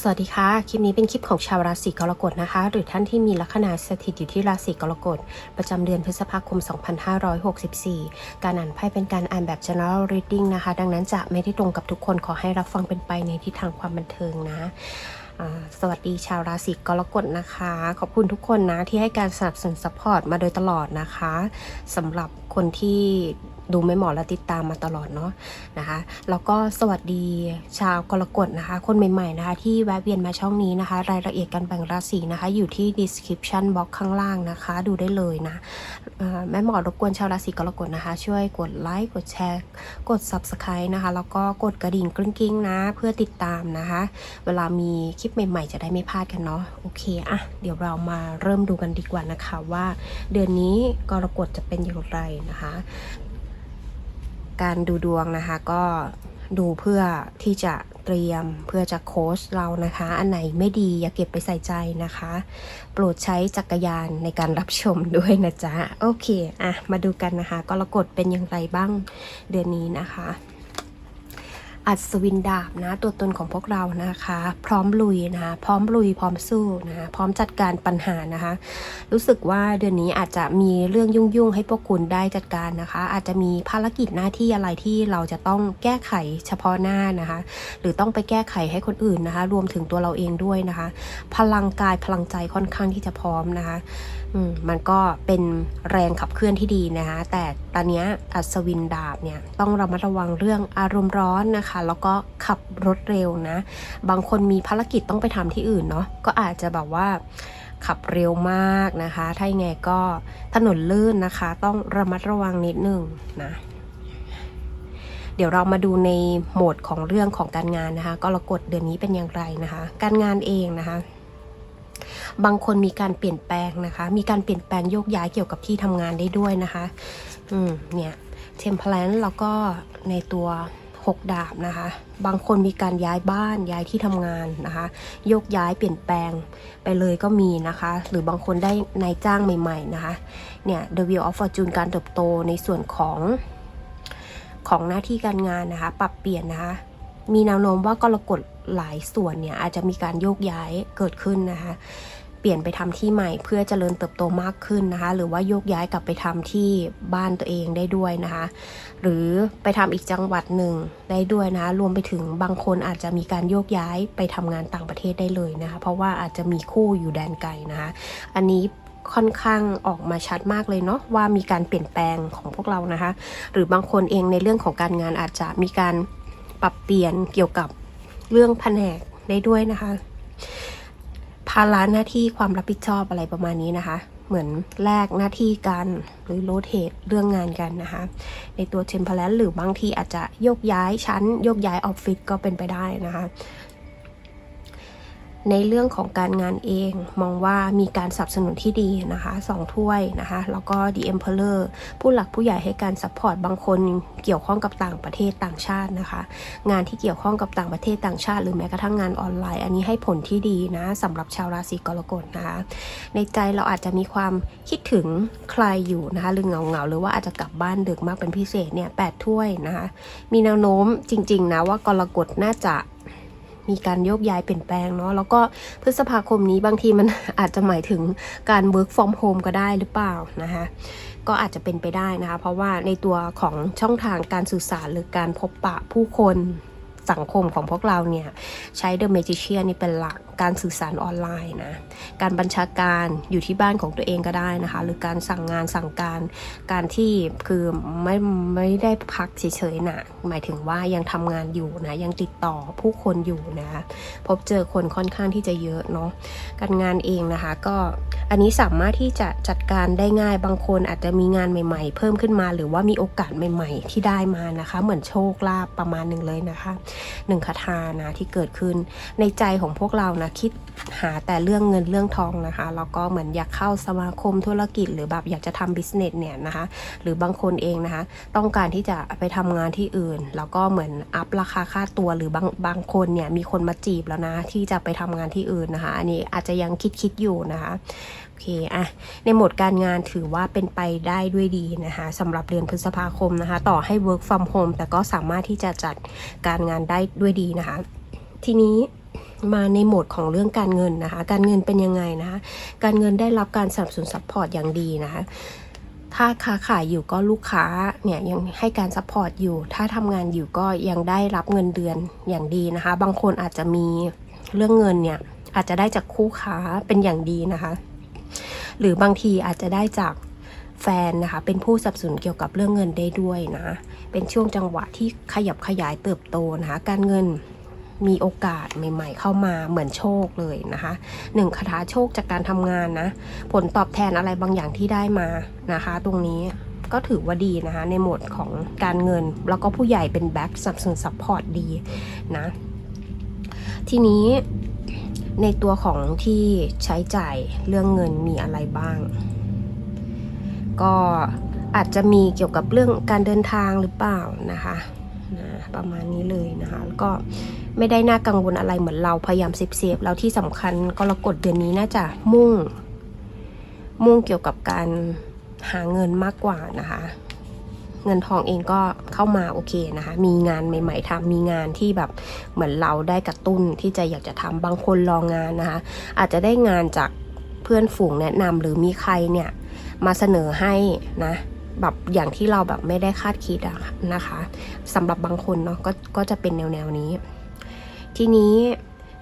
สวัสดีค่ะ คลิปนี้เป็นคลิปของชาวราศีกรกฎนะคะ หรือท่านที่มีลัคนาสถิตอยู่ที่ราศีกรกฎ ประจำเดือนพฤษภาคม 2564 การอ่านไพ่เป็นการอ่านแบบ general reading นะคะ ดังนั้นจะไม่ได้ตรงกับทุกคนขอให้รับฟังเป็นไปในทิศทางความบันเทิงนะสวัสดีชาวราศีกรกฎนะคะ ขอบคุณทุกคนนะที่ให้การสนับสนุนซัพพอร์ตมาโดยตลอดนะคะสำหรับคนที่ ดูไม่หมอและติดตามมาตลอดเนาะนะคะ แล้วก็สวัสดีชาวกรกฎนะคะ คนใหม่ๆนะคะ ที่แวะเวียนมาช่องนี้นะคะ รายละเอียดการแบ่งราศีนะคะ อยู่ที่ description box ข้างล่างนะคะ ดูได้เลยนะแม่หมอรบกวนชาวราศีกรกฎนะคะ ช่วยกดไลค์กดแชร์กด subscribe นะคะ แล้วก็กดกระดิ่งกริ๊งกิ้งนะเพื่อติดตามนะคะ เวลามีคลิปใหม่ ๆ จะได้ไม่พลาดกันเนาะโอเคอะเดี๋ยวเรามาเริ่มดูกันดีกว่านะคะว่า เดือนนี้กรกฎจะเป็นอย่างไรนะคะ การดูดวงนะคะ ก็ดูเพื่อที่จะเตรียมเพื่อจะโค้ชเรานะคะ อันไหนไม่ดีอย่าเก็บไปใส่ใจนะคะ โปรดใช้จักรยานในการรับชมด้วยนะจ๊ะ โอเค อะ มาดูกันนะคะ กรกฎเป็นอย่างไรบ้างเดือนนี้นะคะ อัศวินดาบนะ ตัวตนของพวกเรานะคะ พร้อมลุยนะคะพร้อมลุย พร้อมสู้นะพร้อมจัดการปัญหานะคะ รู้สึกว่าเดือนนี้อาจจะมีเรื่องยุ่งๆ ให้พวกคุณได้จัดการนะคะ อาจจะมีภารกิจหน้าที่อะไรที่เราจะต้องแก้ไขเฉพาะหน้านะคะ หรือต้องไปแก้ไขให้คนอื่นนะคะ รวมถึงตัวเราเองด้วยนะคะ พลังกายพลังใจค่อนข้างที่จะพร้อมนะคะมมันก็เป็นแรงขับเคลื่อนที่ดีนะคะ แต่ตอนนี้อัศวินดาบเนี่ยต้องระมัดระวังเรื่องอารมณ์ร้อนนะคะแล้วก็ขับรถเร็วนะ บางคนมีภารกิจต้องไปทำที่อื่นเนาะก็อาจจะแบบว่าขับเร็วมากนะคะ ถ้ายังไงก็ถนนลื่นนะคะ ต้องระมัดระวังนิดนึงนะเดี๋ยวเรามาดูในโหมดของเรื่องของการงานนะคะ ก็เรากดเดือนนี้เป็นอย่างไรนะคะ การงานเองนะคะ บางคนมีการเปลี่ยนแปลงนะคะ มีการเปลี่ยนแปลงโยกย้ายเกี่ยวกับที่ทำงานได้ด้วยนะคะ อืมเนี่ยเทมเพลนแล้วก็ในตัว หกดาบนะคะ บางคนมีการย้ายบ้านย้ายที่ทำงานนะคะโยกย้ายเปลี่ยนแปลงไปเลยก็มีนะคะ หรือบางคนได้นายจ้างใหม่ๆนะคะ เนี่ย The Wheel of Fortune การเติบโตในส่วนของของหน้าที่การงานนะคะ ปรับเปลี่ยนนะคะ มีแนวโน้มว่ากรกฎหลายส่วนเนี่ยอาจจะมีการโยกย้ายเกิดขึ้นนะคะ ลี่ยนไปทำที่ใหม่ เพื่อเจริญเติบโตมากขึ้นนะคะ หรือว่าโยกย้ายกลับไปทำที่บ้านตัวเองได้ด้วยนะคะ หรือไปทำอีกจังหวัดหนึ่งได้ด้วยนะะรวมไปถึงบางคนอาจจะมีการโยกย้ายไปทำงานต่างประเทศได้เลยนะคะ เพราะว่าอาจจะมีคู่อยู่แดนไกลนะคะ อันนี้ค่อนข้างออกมาชัดมากเลยเนาะว่ามีการเปลี่ยนแปลงของพวกเรานะคะ หรือบางคนเองในเรื่องของการงานอาจจะมีการปรับเปลี่ยนเกี่ยวกับเรื่องแผนกได้ด้วยนะคะ ภาระหน้าที่ความรับผิดชอบอะไรประมาณนี้นะคะ เหมือนแลกหน้าที่กันหรือโรเทตเรื่องงานกันนะคะ ในตัวเทมเพลนหรือบางทีอาจจะโยกย้ายชั้นโยกย้ายออฟฟิศก็เป็นไปได้นะคะ ในเรื่องของการงานเองมองว่ามีการสนับสนุนที่ดีนะคะสองถ้วยนะคะแล้วก็ The Emperor ผู้หลักผู้ใหญ่ให้การซัพพอร์ตบางคนเกี่ยวข้องกับต่างประเทศต่างชาตินะคะ งานที่เกี่ยวข้องกับต่างประเทศต่างชาติ หรือแม้กระทั่งงานออนไลน์ อันนี้ให้ผลที่ดีนะสำหรับชาวราศีกรกฎนะคะในใจเราอาจจะมีความคิดถึงใครอยู่นะคะหรือเงาเงาๆหรือว่าอาจจะกลับบ้านดึกมากเป็นพิเศษเนี่ยแปดถ้วยนะคะมีแนวโน้มจริง ๆ นะว่ากรกฎน่าจะ มีการโยกย้ายเปลี่ยนแปลงเนาะแล้วก็พฤษภาคมนี้บางทีมันอาจจะหมายถึงการ work from home ก็ได้หรือเปล่านะคะก็อาจจะเป็นไปได้นะคะ เพราะว่าในตัวของช่องทางการสื่อสารหรือการพบปะผู้คน สังคมของพวกเราเนี่ยใช้ The Magician นี่เป็นหลักการสื่อสารออนไลน์นะการบัญชาการอยู่ที่บ้านของตัวเองก็ได้นะคะ หรือการสั่งงานสั่งการการที่คือไม่ไม่ได้พักเฉยๆนะหมายถึงว่ายังทำงานอยู่นะยังติดต่อผู้คนอยู่นะพบเจอคนค่อนข้างที่จะเยอะเนาะการงานเองนะคะ ก็อันนี้สามารถที่จะจัดการได้ง่ายบางคนอาจจะมีงานใหม่ ๆ เพิ่มขึ้นมา หรือว่ามีโอกาสใหม่ ๆ ที่ได้มานะคะ เหมือนโชคลาภประมาณหนึ่งเลยนะคะหนึ่งคาถานะที่เกิดขึ้น ในใจของพวกเรานะคิดหาแต่เรื่องเงินเรื่องทองนะคะแล้วก็เหมือนอยากเข้าสมาคมธุรกิจ หรือแบบอยากจะทำบิสเนสเนี่ยนะคะ หรือบางคนเองนะคะ ต้องการที่จะไปทำงานที่อื่น แล้วก็เหมือนอัพราคาค่าตัวหรือบางบางคนเนี่ยมีคนมาจีบแล้วนะที่จะไปทำงานที่อื่นนะคะ อันนี้อาจจะยังคิดคิดอยู่นะคะ เคอะในโหมดการงานถือว่าเป็นไปได้ด้วยดีนะคะสำหรับเดือนพฤษภาคมนะคะ ต่อให้ work from home แต่ก็สามารถที่จะจัดการงานได้ด้วยดีนะคะ ทีนี้มาในโหมดของเรื่องการเงินนะคะ การเงินเป็นยังไงนะคะ การเงินได้รับการสนับสนุนซัพพอร์ตอย่างดีนะคะถ้าค้าขายอยู่ก็ลูกค้าเนี่ยยังให้การซัพพอร์ตอยู่ ถ้าทำงานอยู่ก็ยังได้รับเงินเดือนอย่างดีนะคะ บางคนอาจจะมีเรื่องเงินเนี่ยอาจจะได้จากคู่ค้าเป็นอย่างดีนะคะ หรือบางทีอาจจะได้จากแฟนนะคะ เป็นผู้สนับสนุนเกี่ยวกับเรื่องเงินได้ด้วยนะ เป็นช่วงจังหวะที่ขยับขยายเติบโตนะคะ การเงินมีโอกาสใหม่ ๆ เข้ามาเหมือนโชคเลยนะคะหนึ่งคาถาโชคจากการทำงานนะ ผลตอบแทนอะไรบางอย่างที่ได้มานะคะ ตรงนี้ก็ถือว่าดีนะคะ ในโหมดของการเงิน แล้วก็ผู้ใหญ่เป็นแบ็กสนับสนุนซัพพอร์ตดีนะ ทีนี้ ในตัวของที่ใช้จ่ายเรื่องเงินมีอะไรบ้าง ก็อาจจะมีเกี่ยวกับเรื่องการเดินทางหรือเปล่านะคะนะประมาณนี้เลยนะคะแล้วก็ไม่ได้น่ากังวลอะไรเหมือนเราพยายามเซฟเซฟๆแล้วที่สำคัญกรกฎเดือนนี้น่าจะมุ่ง มุ่งเกี่ยวกับการหาเงินมากกว่านะคะ เงินทองเองก็เข้ามาโอเคนะคะ มีงานใหม่ ๆทำมีงานที่แบบเหมือนเราได้กระตุ้นที่จะอยากจะทำบางคนรองงานนะคะ อาจจะได้งานจากเพื่อนฝูงแนะนำหรือมีใครเนี่ยมาเสนอให้นะแบบอย่างที่เราแบบไม่ได้คาดคิดอะนะคะสำหรับบางคนเนาะก็ก็จะเป็นแนวแนวๆนี้ ทีนี้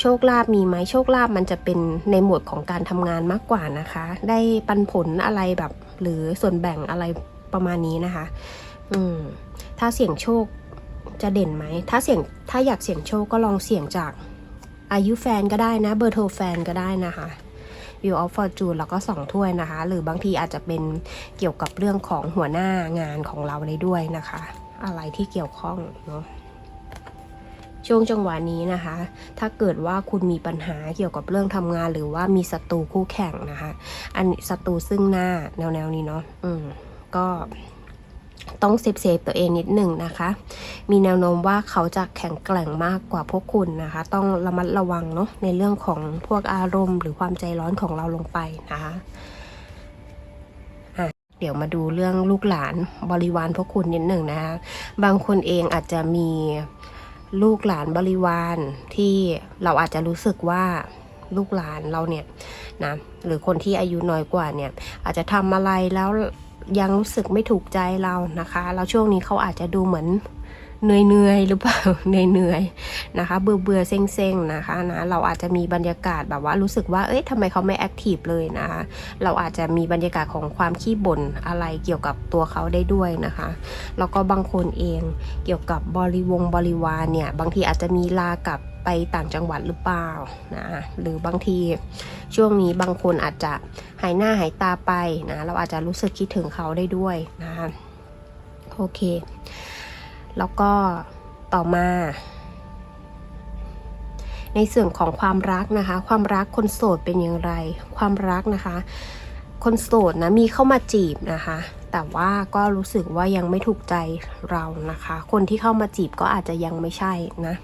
โชคลาภมีไหมโชคลาภมันจะเป็นในหมวดของการทำงานมากกว่านะคะ ได้ปันผลอะไรแบบ หรือส่วนแบ่งอะไรประมาณนี้นะคะ อืมถ้าเสี่ยงโชคจะเด่นไหม ถ้าเสี่ยงถ้าอยากเสี่ยงโชคก็ลองเสี่ยงจากอายุแฟนก็ได้นะ เบอร์โทรแฟนก็ได้นะคะ View of Fortune แล้วก็สองถ้วยนะคะ หรือบางทีอาจจะเป็นเกี่ยวกับเรื่องของหัวหน้างานของเราได้ด้วยนะคะ อะไรที่เกี่ยวข้องเนาะช่วงจังหวะนี้นะคะ ถ้าเกิดว่าคุณมีปัญหาเกี่ยวกับเรื่องทำงาน หรือว่ามีศัตรูคู่แข่งนะคะ อันศัตรูซึ่งหน้าแนวๆนี้เนาะอืมก็ ต้องเซฟเซฟตัวเองนิดหนึ่งนะคะ มีแนวโน้มว่าเขาจะแข็งแกร่งมากกว่าพวกคุณนะคะ ต้องระมัดระวังเนาะในเรื่องของพวกอารมณ์หรือความใจร้อนของเราลงไปนะคะอะเดี๋ยวมาดูเรื่องลูกหลานบริวารพวกคุณนิดหนึ่งนะคะ บางคนเองอาจจะมีลูกหลานบริวารที่เราอาจจะรู้สึกว่าลูกหลานเราเนี่ยนะหรือคนที่อายุน้อยกว่าเนี่ยอาจจะทำอะไรแล้ว ยังรู้สึกไม่ถูกใจเรานะคะแล้วช่วงนี้เขาอาจจะดูเหมือนเหนื่อยๆหรือเปล่าเหนื่อยๆนะคะ เบื่อเบื่อๆเซ็งๆนะคะนะเราอาจจะมีบรรยากาศแบบว่ารู้สึกว่าเอ้ยทำไมเขาไม่แอคทีฟเลยนะคะเราอาจจะมีบรรยากาศของความขี้บ่นอะไรเกี่ยวกับตัวเขาได้ด้วยนะคะแล้วก็บางคนเองเกี่ยวกับบริวงบริวารเนี่ยบางทีอาจจะมีลากับ ไปต่างจังหวัดหรือเปล่านะหรือบางทีช่วงนี้บางคนอาจจะหายหน้าหายตาไปนะเราอาจจะรู้สึกคิดถึงเขาได้ด้วยนะคะโอเค แล้วก็ต่อมา ในส่วนของความรักนะคะ ความรักคนโสดเป็นอย่างไร ความรักนะคะ คนโสดนะมีเข้ามาจีบนะคะแต่ว่าก็รู้สึกว่ายังไม่ถูกใจเรานะคะ คนที่เข้ามาจีบก็อาจจะยังไม่ใช่นะ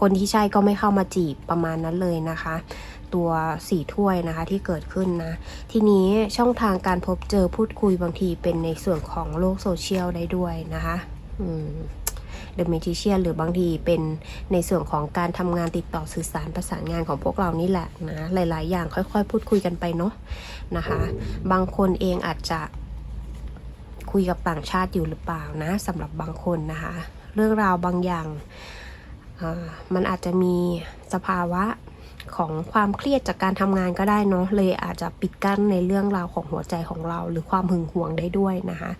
คนที่ใช่ก็ไม่เข้ามาจีบประมาณนั้นเลยนะคะ ตัวสี่ถ้วยนะคะที่เกิดขึ้นนะ ทีนี้ช่องทางการพบเจอพูดคุยบางทีเป็นในส่วนของโลกโซเชียลได้ด้วยนะคะอืมเดอะเมจิเชียนหรือบางทีเป็นในส่วนของการทำงานติดต่อสื่อสารประสานงานของพวกเรานี่แหละนะหลาย ๆ อย่างค่อย ๆ พูดคุยกันไปเนาะนะคะ บางคนเองอาจจะคุยกับต่างชาติอยู่หรือเปล่านะสำหรับบางคนนะคะ เรื่องราวบางอย่าง มันอาจจะมีสภาวะของความเครียดจากการทำงานก็ได้เนาะเลยอาจจะปิดกั้นในเรื่องราวของหัวใจของเรา หรือความหึงหวงได้ด้วยนะคะ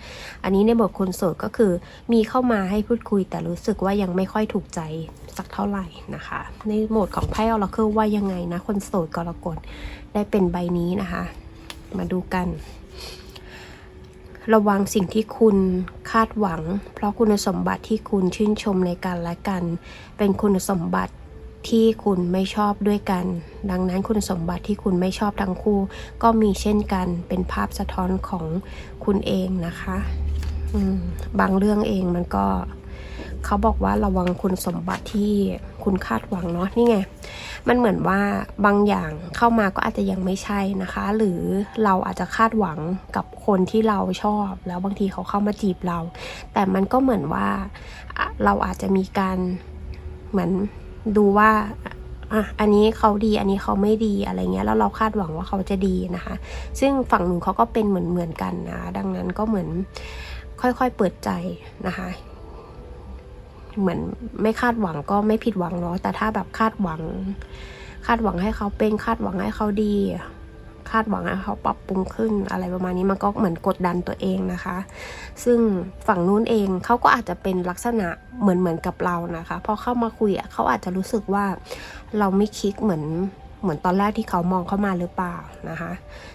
อันนี้ในบทคนโสดก็คือมีเข้ามาให้พูดคุยแต่รู้สึกว่ายังไม่ค่อยถูกใจสักเท่าไหร่นะคะ ในโหมดของไพ่ออราเคิลว่ายังไงนะ คนโสดกรกฎได้เป็นใบนี้นะคะ มาดูกัน ระวังสิ่งที่คุณคาดหวัง เพราะคุณสมบัติที่คุณชื่นชมในกันและกัน เป็นคุณสมบัติที่คุณไม่ชอบด้วยกัน ดังนั้นคุณสมบัติที่คุณไม่ชอบทั้งคู่ ก็มีเช่นกันเป็นภาพสะท้อนของคุณเองนะคะบางเรื่องเองมันก็ เขาบอกว่าระวังคุณสมบัติที่คุณคาดหวังเนาะนี่ไง มันเหมือนว่าบางอย่างเข้ามาก็อาจจะยังไม่ใช่นะคะ หรือเราอาจจะคาดหวังกับคนที่เราชอบ แล้วบางทีเขาเข้ามาจีบเรา แต่มันก็เหมือนว่าเราอาจจะมีการเหมือนดูว่าอะอันนี้เขาดี อันนี้เขาไม่ดีอะไรเงี้ย แล้วเราคาดหวังว่าเขาจะดีนะคะ ซึ่งฝั่งหนึ่งเขาก็เป็นเหมือนเหมือนกันนะ ดังนั้นก็เหมือนค่อยๆเปิดใจนะคะ เหมือนไม่คาดหวังก็ไม่ผิดหวังเนาะแต่ถ้าแบบคาดหวัง คาดหวังให้เขาเป็นคาดหวังให้เขาดี คาดหวังให้เขาปรับปรุงขึ้นอะไรประมาณนี้มันก็เหมือนกดดันตัวเองนะคะ ซึ่งฝั่งนู้นเองเขาก็อาจจะเป็นลักษณะเหมือนเหมือนกับเรานะคะพอเข้ามาคุยเขาอาจจะรู้สึกว่าเราไม่คิกเหมือนเหมือนตอนแรกที่เขามองเข้ามาหรือเปล่านะคะ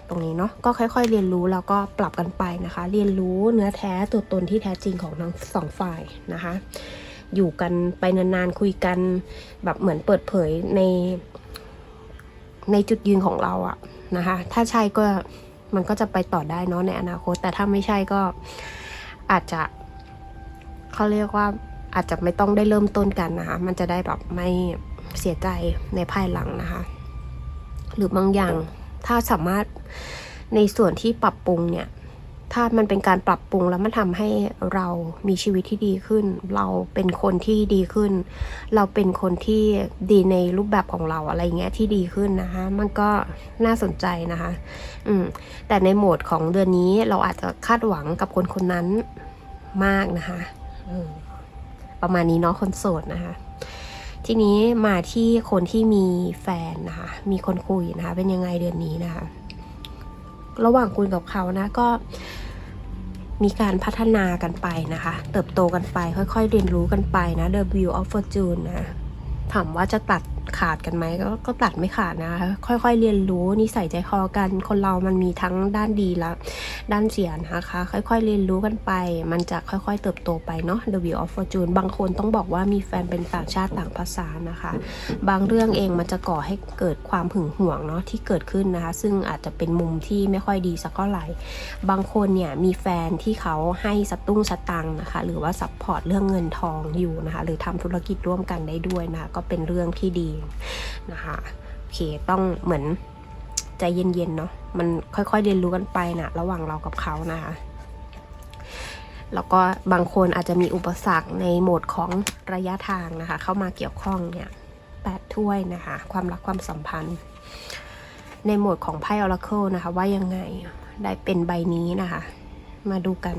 ตรงนี้เนาะก็ค่อย ๆ เรียนรู้แล้วก็ปรับกันไปนะคะ เรียนรู้เนื้อแท้ตัวตนที่แท้จริงของทั้งสองฝ่ายนะคะ อยู่กันไปนานๆคุยกัน แบบเหมือนเปิดเผยในในจุดยืนของเราอะนะคะ ถ้าใช่ก็มันก็จะไปต่อได้เนาะในอนาคต แต่ถ้าไม่ใช่ก็อาจจะเขาเรียกว่าอาจจะไม่ต้องได้เริ่มต้นกันนะคะมันจะได้แบบไม่เสียใจในภายหลังนะคะ หรือบางอย่างถ้าสามารถในส่วนที่ปรับปรุงเนี่ย ถ้ามันเป็นการปรับปรุงแล้วมันทำให้เรามีชีวิตที่ดีขึ้น เราเป็นคนที่ดีขึ้น เราเป็นคนที่ดีในรูปแบบของเราอะไรเงี้ยที่ดีขึ้นนะคะ มันก็น่าสนใจนะคะ อืม แต่ในโหมดของเดือนนี้เราอาจจะคาดหวังกับคนคนนั้นมากนะคะอืมประมาณนี้เนาะคนโสดนะคะ ทีนี้มาที่คนที่มีแฟนนะคะ มีคนคุยนะคะ เป็นยังไงเดือนนี้นะคะ ระหว่างคุณกับเขานะก็ มีการพัฒนากันไปนะคะ เติบโตกันไปค่อยๆ เรียนรู้กันไปนะ The View of Fortune นะถามว่าจะตัด ขาดกันไหมก็ก็ตัดไม่ขาดนะคะค่อยๆเรียนรู้นิสัยใจคอกัน คนเรามันมีทั้งด้านดีและด้านเสียนะคะ ค่อยๆเรียนรู้กันไป มันจะค่อยๆเติบโตไปเนาะ The View of Fortune บางคนต้องบอกว่ามีแฟนเป็นต่างชาติต่างภาษานะคะ บางเรื่องเองมันจะก่อให้เกิดความหึงหวงเนาะที่เกิดขึ้นนะคะ ซึ่งอาจจะเป็นมุมที่ไม่ค่อยดีสักเท่าไหร่ บางคนเนี่ยมีแฟนที่เขาให้สตุ้งสตังค์นะคะ หรือว่าซัพพอร์ตเรื่องเงินทองอยู่นะคะ หรือทำธุรกิจร่วมกันได้ด้วยนะคะ ก็เป็นเรื่องที่ดีนะคะโอเคต้องเหมือนใจเย็นๆเนาะมันค่อยๆเรียนรู้กันไปนะระหว่างเรากับเขานะคะแล้วก็บางคนอาจจะมีอุปสรรคในโหมดของระยะทางนะคะ เข้ามาเกี่ยวข้องเนี่ยแปดถ้วยนะคะ ความรักความสัมพันธ์ ในโหมดของไพ่ Oracle นะคะ ว่ายังไงได้เป็นใบนี้นะคะ มาดูกัน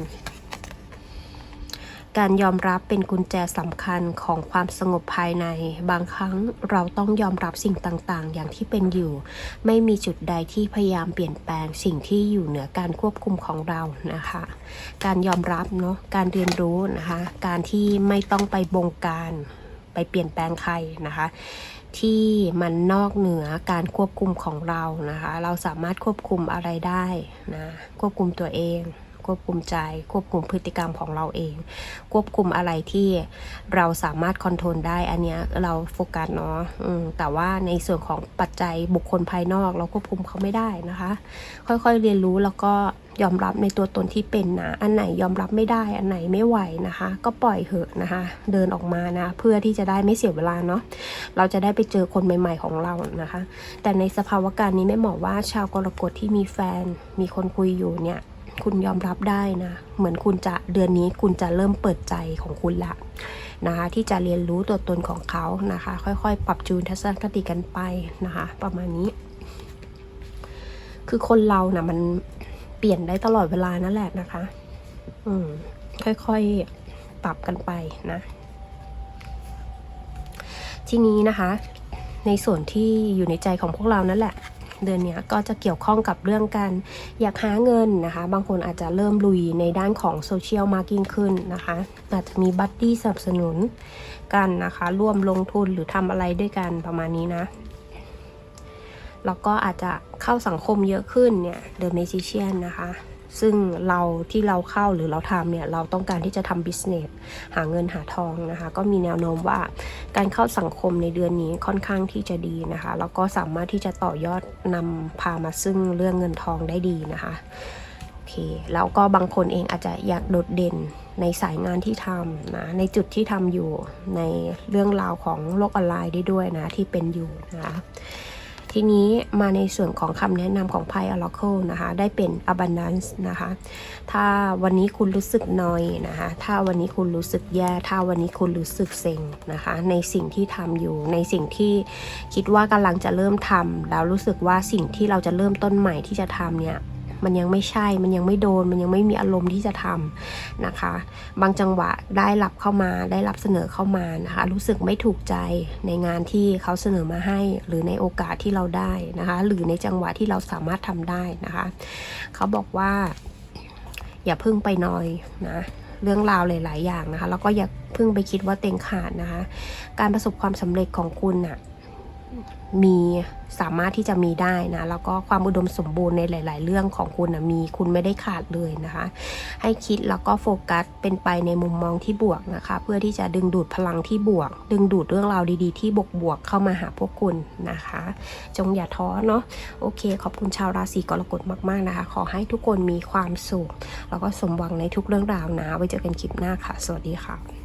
การยอมรับเป็นกุญแจสำคัญของความสงบภายใน บางครั้งเราต้องยอมรับสิ่งต่างๆ อย่างที่เป็นอยู่ ไม่มีจุดใดที่พยายามเปลี่ยนแปลงสิ่งที่อยู่เหนือการควบคุมของเรานะคะ การยอมรับเนาะการเรียนรู้นะคะ การที่ไม่ต้องไปบงการไปเปลี่ยนแปลงใครนะคะที่มันนอกเหนือการควบคุมของเรานะคะ เราสามารถควบคุมอะไรได้นะ ควบคุมตัวเอง ควบคุมใจ ควบคุมพฤติกรรมของเราเอง ควบคุมอะไรที่เราสามารถคอนโทรลได้ อันเนี้ยเราโฟกัสเนาะแต่ว่าในส่วนของปัจจัยบุคคลภายนอก เราควบคุมเขาไม่ได้นะคะ ค่อยๆเรียนรู้แล้วก็ยอมรับในตัวตนที่เป็นนะ อันไหนยอมรับไม่ได้ อันไหนไม่ไหวนะคะ ก็ปล่อยเหอะนะคะ เดินออกมานะ เพื่อที่จะได้ไม่เสียเวลาเนาะ เราจะได้ไปเจอคนใหม่ ๆ ของเรานะคะ แต่ในสภาวะการนี้ไม่บอกว่าชาวกรกฎที่มีแฟน มีคนคุยอยู่เนี่ย คุณยอมรับได้นะ เหมือนคุณจะเดือนนี้คุณจะเริ่มเปิดใจของคุณละนะคะที่จะเรียนรู้ตัวตนของเขานะคะ ค่อยๆ ปรับจูนทัศนคติกันไปนะคะ ประมาณนี้ คือคนเรานะ่ะมันเปลี่ยนได้ตลอดเวลานั่นแหละนะคะ อืมค่อยๆ ปรับกันไปนะ ทีนี้นะคะ ในส่วนที่อยู่ในใจของพวกเรานั่นแหละ เดือนเนี้ยก็จะเกี่ยวข้องกับเรื่องการอยากหาเงินนะคะ บางคนอาจจะเริ่มลุยในด้านของโซเชียลมากยิ่งขึ้นนะคะ อาจจะมีบัดดี้สนับสนุนกันนะคะ ร่วมลงทุนหรือทำอะไรด้วยกันประมาณนี้นะแล้วก็อาจจะเข้าสังคมเยอะขึ้นเนี่ย The Magician นะคะ ซึ่งเราที่เราเข้าหรือเราทำเนี่ยเราต้องการที่จะทำ business หาเงินหาทองนะคะ ก็มีแนวโน้มว่าการเข้าสังคมในเดือนนี้ค่อนข้างที่จะดีนะคะ แล้วก็สามารถที่จะต่อยอดนำพามาซึ่งเรื่องเงินทองได้ดีนะคะโอเคแล้วก็บางคนเองอาจจะอยากโดดเด่นในสายงานที่ทำนะในจุดที่ทำอยู่ในเรื่องราวของโลกออนไลน์ได้ด้วยนะที่เป็นอยู่นะคะ ทีนี้มาในส่วนของคำแนะนำของไพ่ Oracle นะคะ ได้เป็น abundance นะคะ ถ้าวันนี้คุณรู้สึกนอยนะคะ ถ้าวันนี้คุณรู้สึกแย่ ถ้าวันนี้คุณรู้สึกเซ็งนะคะ ในสิ่งที่ทำอยู่ ในสิ่งที่คิดว่ากำลังจะเริ่มทำแล้วรู้สึกว่าสิ่งที่เราจะเริ่มต้นใหม่ที่จะทำเนี่ย มันยังไม่ใช่ มันยังไม่โดน มันยังไม่มีอารมณ์ที่จะทำนะคะ บางจังหวะได้รับเข้ามา ได้รับเสนอเข้ามานะคะ รู้สึกไม่ถูกใจในงานที่เขาเสนอมาให้ หรือในโอกาสที่เราได้นะคะ หรือในจังหวะที่เราสามารถทำได้นะคะ เขาบอกว่า อย่าพึ่งไปนอยนะเรื่องราวหลาย ๆ อย่างนะคะ แล้วก็อย่าเพึ่งไปคิดว่าเต็งขาดนะคะ การประสบความสำเร็จของคุณน่ะ มีสามารถที่จะมีได้นะแล้วก็ความอุดมสมบูรณ์ในหลาย ๆ เรื่องของคุณนะมีคุณไม่ได้ขาดเลยนะคะ ให้คิดแล้วก็โฟกัสเป็นไปในมุมมองที่บวกนะคะ เพื่อที่จะดึงดูดพลังที่บวก ดึงดูดเรื่องราวดี ๆ ที่บวกบวกๆเข้ามาหาพวกคุณนะคะ จงอย่าท้อเนาะโอเค ขอบคุณชาวราศีกรกฎมาก ๆ นะคะ ขอให้ทุกคนมีความสุข แล้วก็สมหวังในทุกเรื่องราวนะไว้เจอกันคลิปหน้าค่ะ สวัสดีค่ะ